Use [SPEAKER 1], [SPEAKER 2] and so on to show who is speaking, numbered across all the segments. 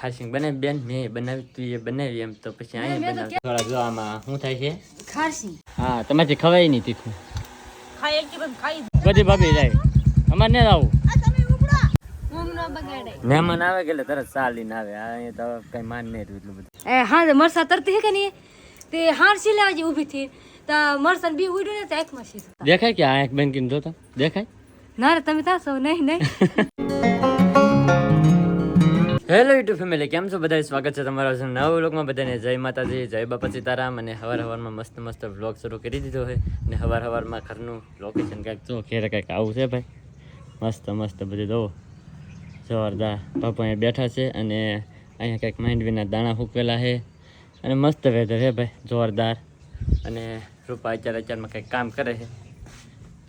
[SPEAKER 1] ખાસી બનાવી બેન મેં બનાવી તું એ બનાવી એમ તો પછી અહીંયા બનાવ થોડા જો આમાં શું થાય છે?
[SPEAKER 2] ખારસી.
[SPEAKER 1] હા તમારથી ખવાય નહીં તીખું. બધી ભાભી જાય. અમારે
[SPEAKER 2] ને આવું
[SPEAKER 1] મહેમાન આવે કે તરત ચાલીને આવે. અહીંયા તો કઈ માન નહીં રહ્યું એટલું બધું.
[SPEAKER 2] એ હા મરસા તરતી હે કે નહીં? તે હારસી લેવા જે ઊભી થી તો મરસા બી ઉડ્યું ને તો આંખમાં સીધું
[SPEAKER 1] દેખાય કે આ એક બેન કીધું જોતો દેખાય?
[SPEAKER 2] ના રે તમે તાસો નહીં નહીં.
[SPEAKER 1] હેલો યુટ્યુબ ફેમિલી કેમ છો? બધા સ્વાગત છે તમારા નવા વ્લોગમાં. બધાને જય માતાજી જય બાપા સીતારામ. અને હવાર હવારમાં મસ્ત મસ્ત વ્લોગ શરૂ કરી દીધો છે. અને હવાર હવારમાં ઘરનું લોકેશન કાંઈક જો ઘેરે કાંઈક આવું છે ભાઈ. મસ્ત મસ્ત બધું દો જોરદાર. પાપા અહીંયા બેઠા છે અને અહીંયા કંઈક માંડવીના દાણા ફૂંકેલા છે. અને મસ્ત વેધર છે ભાઈ. જોરદાર. અને રૂપા અત્યારે અત્યારમાં કંઈક કામ કરે છે.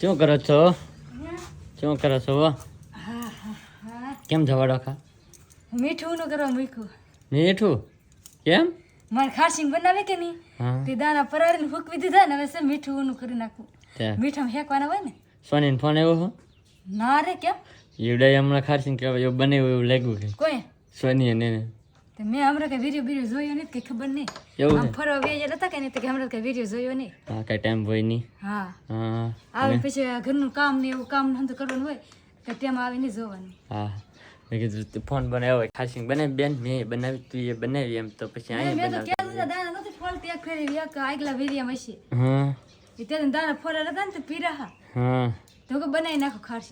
[SPEAKER 1] શું કરો છો? શું કરો છો? કેમ જવાડો ખા
[SPEAKER 2] મીઠું નું કરવા મૂક્યું
[SPEAKER 1] મીઠું? કેમ?
[SPEAKER 2] મારે ખારસી બનાવે કે નહીં? તે દાણા પરાળીને ફૂકવી દીધા ને હવે છે મીઠું ઊનું કરી નાખું. મીઠામાં ફેંકવાના હોય ને?
[SPEAKER 1] સોનીને ફોન આવ્યો હો.
[SPEAKER 2] ના રે કેમ?
[SPEAKER 1] ઈવડાઈ હમણાં ખારસીને કહેવાય એવું બનાવ્યું એવું લાગ્યું કે
[SPEAKER 2] કોઈ?
[SPEAKER 1] સોની અને
[SPEAKER 2] તે મેં હમણાં કે વીડિયો બીડીયો જોયો નહીં કે ખબર નહીં.
[SPEAKER 1] એવું
[SPEAKER 2] આમ ફરવા વેજેલ હતા કે નહીં કે હમણાં કઈ વીડિયો જોયો નહીં.
[SPEAKER 1] હા કઈ ટાઈમ હોય નહીં.
[SPEAKER 2] હા.
[SPEAKER 1] હા
[SPEAKER 2] આવે પછી ઘરનું કામ ને એવું કામ ધંધો કરવાનું હોય કે તેમાં આવીને જોવાનું.
[SPEAKER 1] હા. મેં કીધું ફોન બનાવ્યો હોય ખાસી બનાવી બેન મેં બનાવી તું એ બનાવી એમ તો પછી
[SPEAKER 2] મેં
[SPEAKER 1] અહીંયા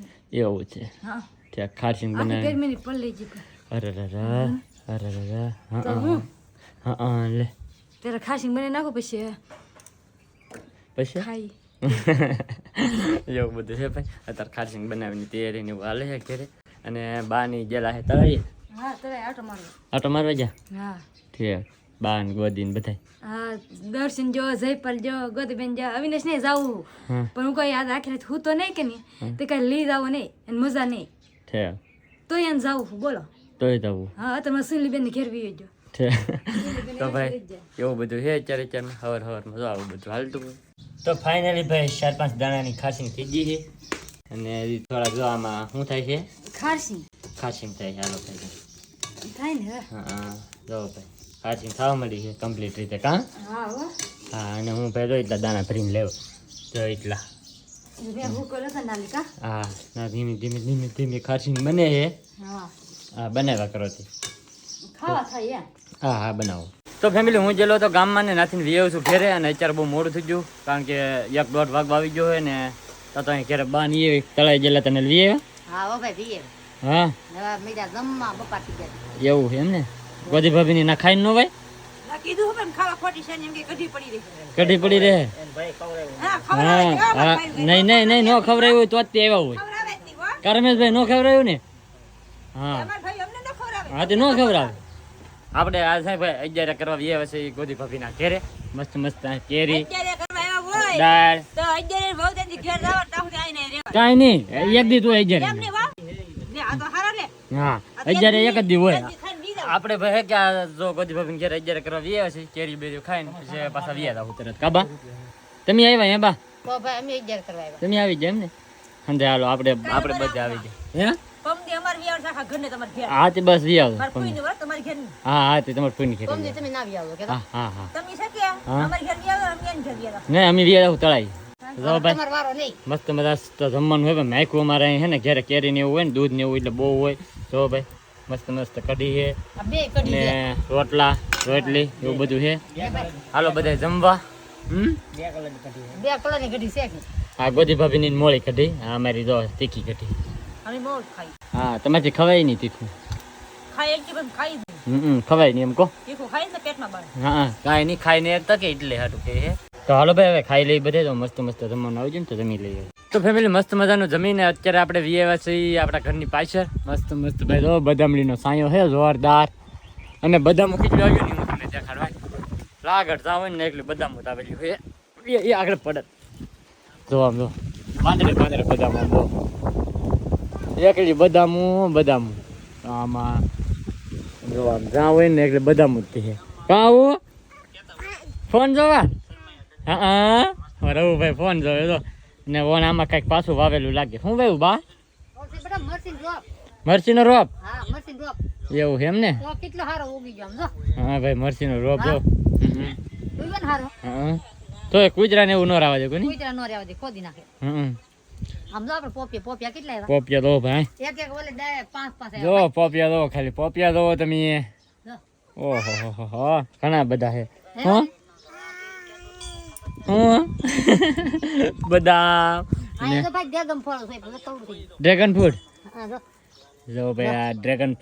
[SPEAKER 2] ને
[SPEAKER 1] એવું છે.
[SPEAKER 2] હા.
[SPEAKER 1] ત્યાં ખારસીને
[SPEAKER 2] આખી
[SPEAKER 1] બનાવી. અરે રા અરે રા હા
[SPEAKER 2] હા.
[SPEAKER 1] હા? લે.
[SPEAKER 2] ત્યારે ખાસી બનાવી નાખો પછી
[SPEAKER 1] પછી?
[SPEAKER 2] ખાઈ.
[SPEAKER 1] એવું બધું છે ભાઈ. અત્યારે ખારસીને બનાવીને તૈયારીને એવું હાલે છે ઘરે. અને બાની ગેલા હે તળાઈ
[SPEAKER 2] હા તળાઈ આટો મારવા.
[SPEAKER 1] આટો મારવા જા?
[SPEAKER 2] હા.
[SPEAKER 1] ઠીક. બાન ગોદીન બધાય.
[SPEAKER 2] હા દર્શન જો જયપાલ જો ગોદીબેન જો અવિનાશ ને જાવું. પણ હું કઈ યાદ રાખીને હું તો નહીં કે નહીં. તે કઈ લઈ જાવ નહીં અને મજા નહીં.
[SPEAKER 1] ઠીક.
[SPEAKER 2] તો એને જાવું બોલો.
[SPEAKER 1] તોય જાવું.
[SPEAKER 2] હા તમે સુનલી બેન ઘેર વી જો.
[SPEAKER 1] તો ભાઈ એવું બધું છે અત્યારે અત્યારે? હવાર હવારમાં જો આવું બધું હાલતું તો ફાઇનલી ભાઈ ચાર પાંચ દાણાની ખાસી થઈ ગઈ છે. અને થોડા જો આમાં શું થાય છે?
[SPEAKER 2] ખારસી
[SPEAKER 1] ખારસી થાય છે હાલો. ભાઈ
[SPEAKER 2] થાય ને
[SPEAKER 1] હા જો ભાઈ. ખાસી થવા મળી છે કમ્પ્લીટ રીતે કા?
[SPEAKER 2] હા હા.
[SPEAKER 1] અને હું ભાઈ જો એટલા દાણા ભરીને લેવો. જો એટલા
[SPEAKER 2] હું
[SPEAKER 1] ના ધીમે ધીમે ધીમે ધીમે ખારસી બને છે.
[SPEAKER 2] હા.
[SPEAKER 1] બનાવ્યા કરો તે.
[SPEAKER 2] ખાવા થાય
[SPEAKER 1] હા હા બનાવો. તો ફેમિલી હું જેલો તો ગામમાં ને નાથીને વી છું ઘેરે અને અત્યારે બહુ મોડું થઈ ગયું કારણ કે એક દોઢ વાગ આવી ગયો હોય ને તો તો અહીં ઘેરે બાન એ તળાઈ ગયેલા તને વી
[SPEAKER 3] હા?
[SPEAKER 1] એવું એમ ને? ગોદી ભાભીની ના નો ભાઈ
[SPEAKER 3] કીધું પણ ખાવા ખોટી છે એમ કે કઢી પડી રહી
[SPEAKER 1] કઢી પડી રહે? હા હા નહીં નહીં નહીં નો ખવડાવ્યું હોય તો જ તે આવ્યા હોય. કા રમેશભાઈ નો ખવડાવ્યું ને? હા. હા તે નો ખવડાવે. આપણે આ સાહેબ અગિયાર કરવા ગોદી ભાભીના ઘેરે. મસ્ત મસ્ત કેરી. દાળ.
[SPEAKER 3] તો અગિયાર બહુ તેથી ઘેર જાવ તાહુ આઈ નહીં રે
[SPEAKER 1] કાંઈ નહીં એક દી તું અગિયાર
[SPEAKER 3] ને વાહ. લે આ તો હારા લે.
[SPEAKER 1] હા અગિયારે એક જ દી હોય. આપણે ભાઈ કે આ જો ગોદી ભાભી ઘેર અગિયાર કરવા વ્યા છે કેરી બેરી ખાઈને પછી પાછા વિયા જાવ તરત. કાબા તમે આવ્યા હે બા?
[SPEAKER 3] તો અમે અગિયાર કરવા આવ્યા.
[SPEAKER 1] તમે આવી જાય એમ ને સમજે હાલો આપણે આપણે બધા આવી જાય હે?
[SPEAKER 3] પમદી અમાર વિયાર સાખા ઘર તમાર ઘેર.
[SPEAKER 1] હા તે બસ વી
[SPEAKER 3] માર કોઈ ની વાત ઘેર
[SPEAKER 1] હા હા તે તમારે કોઈ નહીં
[SPEAKER 3] પમદી તમે ના આવી કે
[SPEAKER 1] હા હા હા.
[SPEAKER 3] તમે છે કે અમાર ઘેરની અમે એની ઘેરની
[SPEAKER 1] નહીં અમે વ્યા જાવ તળાઈ. જો ભાઈ.
[SPEAKER 3] તમાર વારો નહીં.
[SPEAKER 1] મસ્ત મજા તો જમવાનું હોય ભાઈ માયકું અમારે અહીં હે ને ઘેરે કેરી ને એવું હોય ને દૂધ ને એવું એટલે બહુ હોય. જો ભાઈ. મસ્ત મસ્ત કઢી છે.
[SPEAKER 3] આ બે કઢી
[SPEAKER 1] ને રોટલા રોટલી એવું બધું છે. હાલો બધા જમવા. હા
[SPEAKER 3] બે ની કઢી છે.
[SPEAKER 1] આ ગોદી ભાભીની મોળી કઢી આ અમારી જો તીખી કઢી.
[SPEAKER 3] અમે બહુ ખાઈ.
[SPEAKER 1] હા તમારથી ખવાય નહીં તીખું.
[SPEAKER 3] ખાઈ એક પણ ખાઈ
[SPEAKER 1] હમ ખવાય નહીં એમ કહો.
[SPEAKER 3] તીખું ખાઈ ને તો પેટમાં બળે.
[SPEAKER 1] હા કાંઈ નહીં એક તકે એટલે હાટું કે હે તો હાલો ભાઈ હવે ખાઈ લઈ બધે તો મસ્ત મસ્ત જમવાનું આવી જાય ને તો જમી લઈએ. તો ફેમિલી મસ્ત મજાનું જમીને અત્યારે આપણે વીએવા છીએ આપણા ઘરની પાછળ. મસ્ત મસ્ત ભાઈ જો બદામડીનો સાયો હે જોરદાર. અને બદામ કેટલું આવ્યું નહીં હું તમને દેખાડવા લાગડ જાવ ને એટલું બદામ ઉતાવેલું હે એ આગળ પડત જો આમ જો. પાંદડે પાંદડે બદામ એકલી બદામું બદામું. આમાં જોવા જ્યાં હોય ને એટલે બદામું જ છે કાં ફોન જોવા? હા હા. રઘુભાઈ ફોન જોયો તો ને ફોન આમાં કંઈક પાછું વાવેલું લાગે. શું ભાઈ બા?
[SPEAKER 3] બેટા મરસી ડ્રોપ
[SPEAKER 1] મરચીનો રોપ? એવું છે એમ ને?
[SPEAKER 3] કેટલો સારો ઉગી ગયો
[SPEAKER 1] હા ભાઈ મરસીનો રોપ જો.
[SPEAKER 3] ને
[SPEAKER 1] હા. તો એ કૂતરાને એવું ન રાવા દે કોની?
[SPEAKER 3] કુતરા નો રાવા દે ખોદી નાખે.
[SPEAKER 1] હમ.
[SPEAKER 3] આપણે પોપિયા પોપિયા કેટલા આવ્યા?
[SPEAKER 1] પોપિયા દો ભાઈ.
[SPEAKER 3] એક એક ઓલે ડાયરેક્ટ પાંચ પાંચ
[SPEAKER 1] જો પોપિયા દો ખાલી પોપિયા દો તમે. ઓહો હો હો ઘણા બધા છે
[SPEAKER 3] હે?
[SPEAKER 1] હો?
[SPEAKER 3] ગયું
[SPEAKER 1] ડ્રેગન ફ્રૂટ
[SPEAKER 3] જો.
[SPEAKER 1] ભાઈ આ ડ્રેગન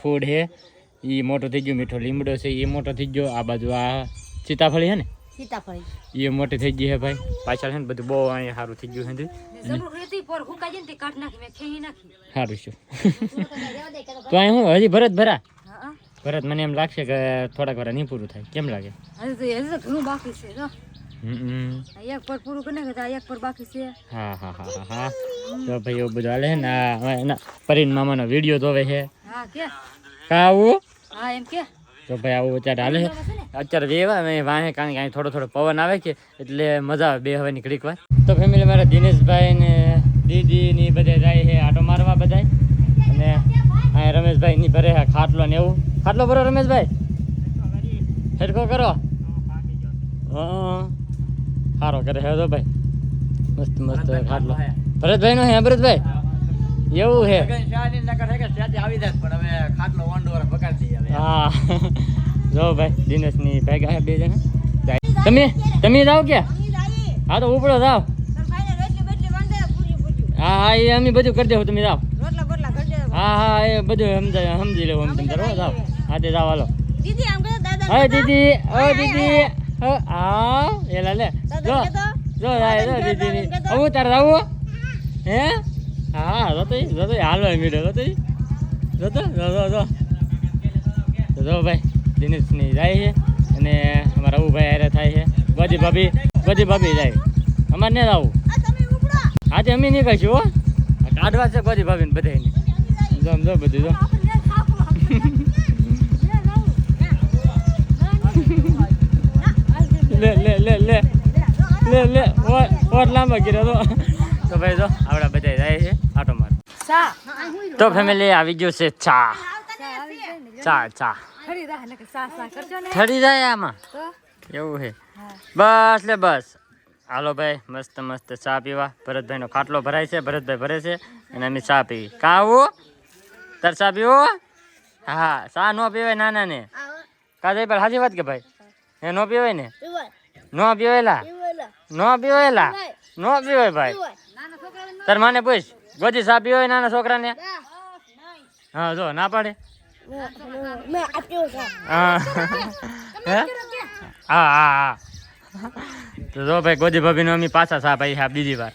[SPEAKER 1] ફૂડ છે એ મોટો થઈ ગયો મીઠો લીમડો છે એ મોટો થઈ ગયો. આ બાજુ આ સીતાફળી છે ને?
[SPEAKER 3] સીતાફળી.
[SPEAKER 1] એ મોટી થઈ ગઈ છે ભાઈ. પાછળ છે ને બધું બહુ અહીંયા સારું થઈ ગયું છે
[SPEAKER 2] જરૂર હતી પર હુકાઈ જાય ને તે કાઢ નાખી મેં ખેઈ નાખી.
[SPEAKER 1] સારું શું
[SPEAKER 3] રહેવા દે કે તો
[SPEAKER 1] તો અહીં હું હજી ભરત ભરા?
[SPEAKER 2] હા
[SPEAKER 1] ભરત મને એમ લાગશે કે થોડાક વાર નહીં પૂરું થાય. કેમ લાગે?
[SPEAKER 2] હજી તો હજી તો ઘણું બાકી છે જો.
[SPEAKER 1] હમ.
[SPEAKER 2] આ એક પર પૂરું કરી નાખે તો આ એક પર બાકી છે.
[SPEAKER 1] હા હા હા હા હા. તો ભાઈ એવું બધું હાલે છે ને આ હવે એના પરીન મામાનો વીડિયો જોવે છે
[SPEAKER 2] હા કે.
[SPEAKER 1] કા આવું
[SPEAKER 2] હા એમ કે.
[SPEAKER 1] તો ભાઈ આવું અત્યારે હાલે અત્યારે વેવા અમે વાહે કારણ કે અહીં થોડો થોડો પવન આવે છે એટલે મજા આવે બે હવે નીકળીક વાર. તો ફેમિલી મારા દિનેશભાઈ ને દીદી ની બધે જાય છે આટો મારવા બધા અને અહીં રમેશભાઈ ની ભરે છે ખાટલો ને એવું. ખાટલો ભરો રમેશભાઈ. હેડકો કરો. સારો કરે હે તો ભાઈ. મસ્ત મસ્ત ખાટલો. ભરતભાઈ નો હે ભરતભાઈ? એવું છે હા જો ભાઈ દિનેશની ભેગા છે બે જણા. તમે તમે જાઓ કે હા તો ઉપડો જાઓ. હા હા એ અમે બધું કરી દેવું તમે જાઓ. હા હા એ બધું સમજાય સમજી લેવું એમ તમે કરો જાઓ. હા તે જાઓ હાલો. હા દીદી હા દીદી હા એલા લે. જો જો જાય જો દીદી હું તારે જાવું હે? હા રતોઈ તો હાલવા તો હાલો રતો જો તો જો જો જો જો તો જો ભાઈ દિનેશની જાય છે અને અમારા અબુભાઈ હારે થાય છે. બધી ભાભી બધી ભાભી જાય અમારે નહીં આવું આજે અમે નહીં કહીશું હો. કાઢવા છે બધી ભાભીને બધાને જો જો બધું જો. લે લે લે લે. લે લે ઓર લાંબા કર્યો તો. તો ભાઈ જો આપણા બધા જાય છે. તો ફેમિલી આવી ગયું છે ચા. ચા ચા.
[SPEAKER 2] ખરી રાહ ને સા સા કરજો ને.
[SPEAKER 1] ઠરી જાય આમાં. એવું છે. બસ લે બસ. હાલો ભાઈ મસ્ત મસ્ત ચા પીવા. ભરતભાઈનો ખાટલો ભરાય છે ભરતભાઈ ભરે છે અને અમે ચા પીવી. કા આવું તાર ચા પીવો? હા ચા ન પીવાય નાના ને કા જાય પણ સાચી વાત કે ભાઈ? એ ન પીવાય ને? ન પીવાયેલા? ન પીવાયેલા? ન પીવાય ભાઈ? તાર માને પૂછ. ગોજી સાપી હોય નાના છોકરાને? હા જો ના પાડે? હા. હે? હા હા હા. તો જો ભાઈ ગોદી ભાભીનો અમે પાછા સાપ ભાઈ હા બીજી વાર.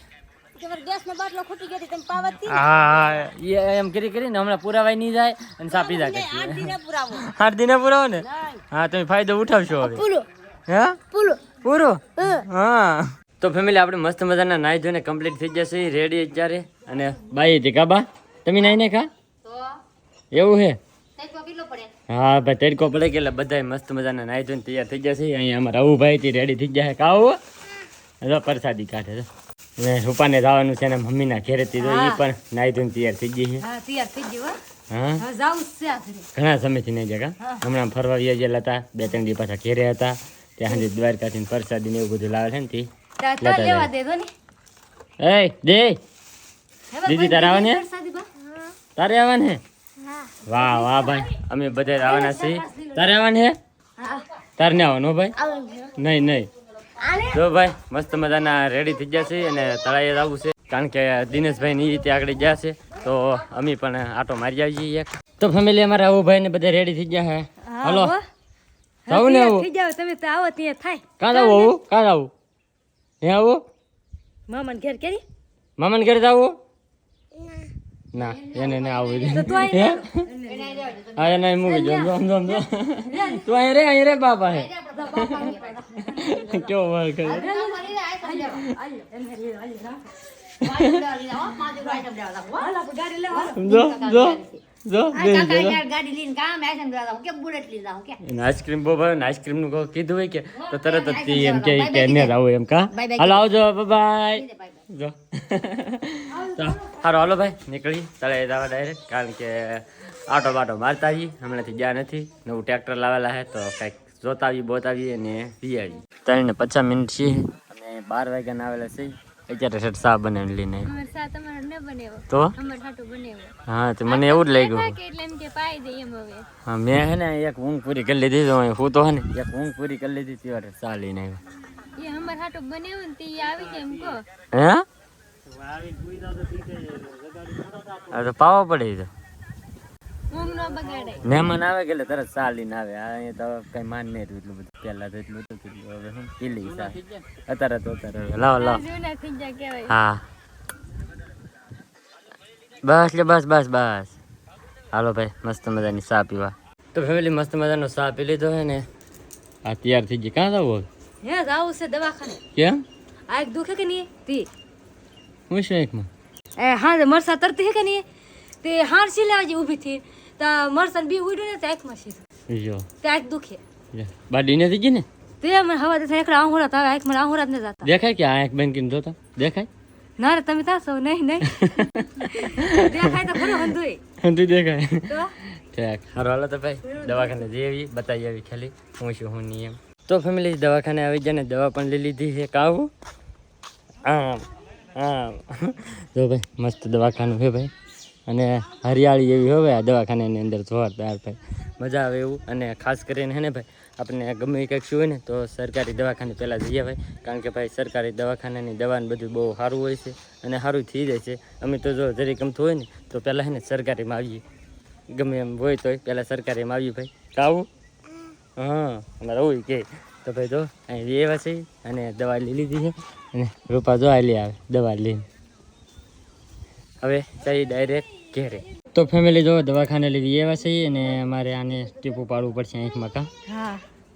[SPEAKER 1] હા એમ કરી કરીને હમણાં પુરાવાય નહીં જાય અને સાપી કરતી આઠ દિને પુરાવો. ને? હા તમે ફાયદો ઉઠાવશો હવે. હા? પૂરું? હા. તો ફેમિલી આપણે મસ્ત મજાના નાહી ધોઈને કમ્પ્લીટ થઈ જશે. રેડી અત્યારે. અને બાઈ હતી કાબા તમે નાહી ને ખા એવું છે હા ભાઈ તડકો પડે કે બધા મસ્ત મજાના નાહી ધોઈને તૈયાર થઈ જશે. અહીંયા અમારા ભાઈ થી રેડી થઈ ગયા કાવો જો પ્રસાદી કાઢે ને રૂપાને જવાનું છે ને મમ્મીના ઘેરેથી તો એ પણ નાહી ધોઈને તૈયાર થઈ ગઈ છે
[SPEAKER 2] તૈયાર થઈ ગયો હો.
[SPEAKER 1] હા? ઘણા સમયથી નહીં જગા હમણાં ફરવા ગયા હતા બે ત્રણ દિવસ પાછા ઘેરે હતા. ત્યાં સુધી દ્વારકાથી પ્રસાદી ને એવું બધું લાવે છે ને તી.
[SPEAKER 2] તાર લેવા દે દો ને.
[SPEAKER 1] એ દે. દીદી તારે આવવાની? તારે આવવાનું હે? વાહ વાહ ભાઈ. અમે બધા આવવાના છીએ. તારે આવવાનું હે? તારે ને આવવાનું ભાઈ? નહીં નહીં. જો ભાઈ મસ્ત મજાના રેડી થઈ ગયા છે અને તળાઈએ આવવું છે. કારણ કે દિનેશભાઈ ની રીતે આગળ ગયા છે. તો અમે પણ આટો મારી આવીએ એક. તો ફેમિલી અમારા આવું ભાઈ ને બધા રેડી થઈ ગયા હે? હલો. આવું. ને આવું.
[SPEAKER 2] તમે તો આવો ત્યાં થાય.
[SPEAKER 1] કાં આવું? કાં જવું હે આવો.
[SPEAKER 2] મામાને ઘેર કરી?
[SPEAKER 1] મામાને ઘેર જાવો ના. એને ને આવું
[SPEAKER 2] તો તું
[SPEAKER 1] હે? એને મૂકી જો જોમ જોમ જો તું અહીં રે અહીં રે બાપા હે. કેવો વાર કરે. જો જો. જો બેન જો જો.
[SPEAKER 3] ગાડી લઈને કામ એસન ગયા કે બુલેટ લઈ જાઉં કે.
[SPEAKER 1] આઈસ્ક્રીમ બહુ ભાવે આઈસ્ક્રીમનું કીધું હોય કે તો તરત જ એમ કે કે ને આવું એમ કા? હાલો આવજો બાય જો. હારો હાલો ભાઈ નીકળી. તળે જવા ડાયરેક્ટ કારણ કે આટો બાટો મારતા આવી હમણાંથી ગયા નથી. નવું ટ્રેક્ટર લાવેલા છે તો કંઈક જોતા આવીએ બોતાવીએ અને પી આવીએ ત્રણ ને પચાસ મિનિટ છે અને બાર વાગ્યાના આવેલા છે. અત્યારે શર્ટ સા બનાવીને લઈને
[SPEAKER 2] અમાર સા તમારે ન બનેવો
[SPEAKER 1] તો?
[SPEAKER 2] અમાર હાટું બનેવો
[SPEAKER 1] હા તો મને એવું જ લાગ્યું.
[SPEAKER 2] એટલે એમ કે પાઈ દે એમ હવે.
[SPEAKER 1] હા મેં હે ને એક ઊંઘ પૂરી કરી લીધી તો હું તો હે ને એક ઊંઘ પૂરી કરી લીધી ત્યારે સા લઈને આવ્યો.
[SPEAKER 2] એ અમાર હાટું બનેવો ને તે આવી જાય એમ
[SPEAKER 1] હે? આ તો પાવો પડે તો. મહેમાન આવે કે તરત ચા લઈને આવે. આ તો કઈ માન નહીં એટલું બધું પહેલા તો એટલું હતું હવે
[SPEAKER 2] છે દવાખાને
[SPEAKER 1] કેમ
[SPEAKER 2] આ એક દુખે કે નહીં તી એ હા મરસા તરતી કે નહીં તે હાર સી લેવા જે ઊભી થી તા મરસન બી ઉડ્યું ને તે આંખમાં સી
[SPEAKER 1] જો
[SPEAKER 2] તે આંખ દુખે
[SPEAKER 1] બાડી નથી ગઈ ને
[SPEAKER 2] તે મને હવા દે એકડા આંહોરા તાવે આંખ મને આંહોરા જ ન જાતા
[SPEAKER 1] દેખાય કે આ એક બેંકીને જોતા દેખાય
[SPEAKER 2] ના રે તમે તાસો નહીં નહીં દેખાય તો ખરું હંધુય
[SPEAKER 1] તું દેખાય
[SPEAKER 2] તો
[SPEAKER 1] ઠીક સારું હાલો તો ભાઈ દવાખાને જઈ આવી બતાવી આવી ખાલી હું શું હું નહીં એમ તો ફેમિલી દવાખાને આવી જાય ને દવા પણ લઈ લીધી છે કાવું આમ આમ જો ભાઈ મસ્ત દવાખાનું છે ભાઈ અને હરિયાળી એવી હોય આ દવાખાનાની અંદર જોરદાર ભાઈ. મજા આવે એવું. અને ખાસ કરીને હે ને ભાઈ આપણે ગમે કંઈક શું હોય ને, તો સરકારી દવાખાને પહેલાં જઈએ ભાઈ. કારણ કે ભાઈ સરકારી દવાખાનાની દવાનું બધું બહુ સારું હોય છે અને સારું થઈ જાય છે. અમે તો જો જરી ગમતું હોય ને, તો પહેલાં હે ને સરકારીમાં આવીએ. ગમે એમ હોય તોય પહેલાં સરકારીમાં આવ્યું ભાઈ. આવું? હા, અમારે આવું કે. તો ભાઈ જો, અહીં એવા છે અને દવા લઈ લીધી છે. અને રૂપા જો આલી આવે, દવા લઈને. હવે જઈ ડાયરેક્ટ ઘેરે. તો ફેમિલી જો દવાખાને લેવી એવા છે અને અમારે આને ટીપું પાડવું પડશે આંખમાં કાં
[SPEAKER 2] હા.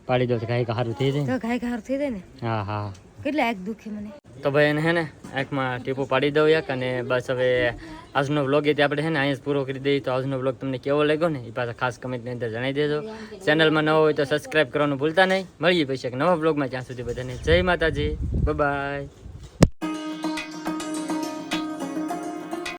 [SPEAKER 1] પાડી દો તો કાંઈ સારું થઈ જાય?
[SPEAKER 2] તો ઘાય ઘાર થઈ જાય ને?
[SPEAKER 1] હા હા.
[SPEAKER 2] કેટલે આંખ દુખે મને.
[SPEAKER 1] તો ભાઈ એને હે ને આંખમાં ટીપું પાડી દઉં એક અને બસ હવે આજનો વ્લોગ એ આપણે હે ને અહીંયા પૂરો કરી દઈએ. તો આજનો વ્લોગ તમને કેવો લાગ્યો ને એ પાછા ખાસ કમેન્ટની અંદર જણાવી દેજો. ચેનલમાં નવો હોય તો સબસ્ક્રાઈબ કરવાનું ભૂલતા નહીં. મળીએ પછી એક નવા વ્લોગમાં ત્યાં સુધી બધાને જય માતાજી. બાય